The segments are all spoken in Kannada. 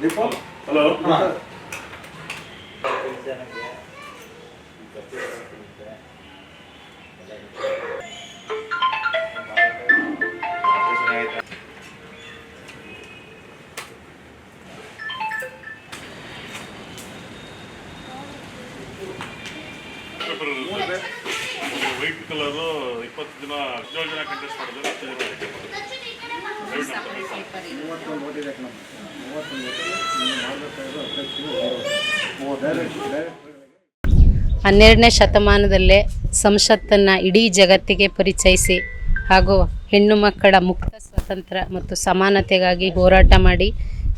ದೀಪಕ್ ಹಲೋ ವೈಟ್ ಕಲರು ಇಪ್ಪತ್ತು ಜನ ಹದಿನೇಳು ಜನ ಕಂಟೆಸ್ಟ್ ಮಾಡಿದ್ರು ಹತ್ತು ಜನ ಮೂವತ್ತೊಂದು ಡೈರೆಕ್ಟ್ ಡೈರೆಕ್ಟ್ ಹನ್ನೆರಡನೇ ಶತಮಾನದಲ್ಲೇ ಸಂಸತ್ತನ್ನು ಇಡೀ ಜಗತ್ತಿಗೆ ಪರಿಚಯಿಸಿ ಹಾಗೂ ಹೆಣ್ಣು ಮಕ್ಕಳ ಮುಕ್ತ ಸ್ವತಂತ್ರ ಮತ್ತು ಸಮಾನತೆಗಾಗಿ ಹೋರಾಟ ಮಾಡಿ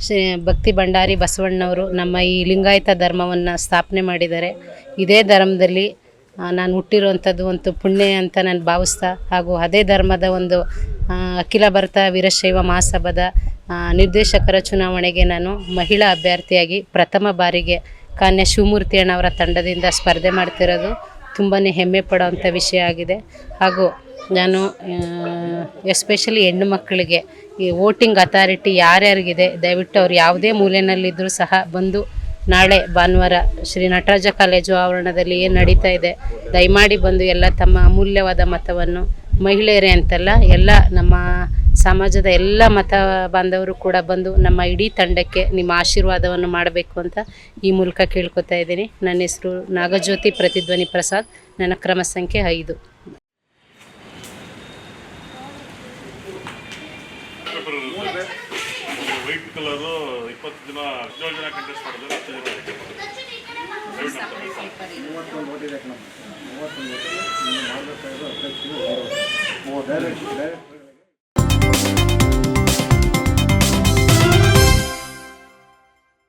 ಶ್ರೀ ಭಕ್ತಿ ಭಂಡಾರಿ ಬಸವಣ್ಣವರು ನಮ್ಮ ಈ ಲಿಂಗಾಯತ ಧರ್ಮವನ್ನು ಸ್ಥಾಪನೆ ಮಾಡಿದ್ದಾರೆ ಇದೇ ಧರ್ಮದಲ್ಲಿ ನಾನು ಹುಟ್ಟಿರುವಂಥದ್ದು ಒಂದು ಪುಣ್ಯ ಅಂತ ನಾನು ಭಾವಿಸ್ತಾ, ಹಾಗೂ ಅದೇ ಧರ್ಮದ ಒಂದು ಅಖಿಲ ಭಾರತ ವೀರಶೈವ ಮಹಾಸಭಾದ ನಿರ್ದೇಶಕರ ಚುನಾವಣೆಗೆ ನಾನು ಮಹಿಳಾ ಅಭ್ಯರ್ಥಿಯಾಗಿ ಪ್ರಥಮ ಬಾರಿಗೆ ಕಾನ್ಯ ಶಿವಮೂರ್ತಿ ಅಣ್ಣವರ ತಂಡದಿಂದ ಸ್ಪರ್ಧೆ ಮಾಡ್ತಿರೋದು ತುಂಬಾ ಹೆಮ್ಮೆ ಪಡೋವಂಥ ವಿಷಯ ಆಗಿದೆ. ಹಾಗೂ ನಾನು ಎಸ್ಪೆಷಲಿ ಹೆಣ್ಣು ಮಕ್ಕಳಿಗೆ ಈ ವೋಟಿಂಗ್ ಅಥಾರಿಟಿ ಯಾರ್ಯಾರಿಗಿದೆ, ದಯವಿಟ್ಟು ಅವ್ರು ಯಾವುದೇ ಮೂಲೆಯಲ್ಲಿದ್ದರೂ ಸಹ ಬಂದು ನಾಳೆ ಭಾನುವಾರ ಶ್ರೀ ನಟರಾಜ ಕಾಲೇಜು ಆವರಣದಲ್ಲಿ ಏನು ನಡೀತಾ ಇದೆ, ದಯಮಾಡಿ ಬಂದು ಎಲ್ಲ ತಮ್ಮ ಅಮೂಲ್ಯವಾದ ಮತವನ್ನು ಮಹಿಳೆಯರೇ ಅಂತಲ್ಲ, ಎಲ್ಲ ನಮ್ಮ ಸಮಾಜದ ಎಲ್ಲ ಮತ ಬಾಂಧವರು ಕೂಡ ಬಂದು ನಮ್ಮ ಇಡೀ ತಂಡಕ್ಕೆ ನಿಮ್ಮ ಆಶೀರ್ವಾದವನ್ನು ಮಾಡಬೇಕು ಅಂತ ಈ ಮೂಲಕ ಕೇಳ್ಕೊತಾ ಇದ್ದೀನಿ. ನನ್ನ ಹೆಸರು ನಾಗಜ್ಯೋತಿ ಪ್ರತಿಧ್ವನಿ ಪ್ರಸಾದ್. ನನ್ನ ಕ್ರಮ ಸಂಖ್ಯೆ ಐದು. ವೈಟ್ ಕಲರ್ ಇಪ್ಪತ್ತು ಜನ, ಹದಿನೇಳು ಜನ ಕಂಟೆಸ್ಟ್ ಮಾಡಿದ್ರೆ, ಹತ್ತು ಜನ. ಮೂವತ್ತೊಂದು ಓಟಿದೆ ಮೂವತ್ತೊಂದು ಓಟಿದೆ ಡೈರೆಕ್ಟ್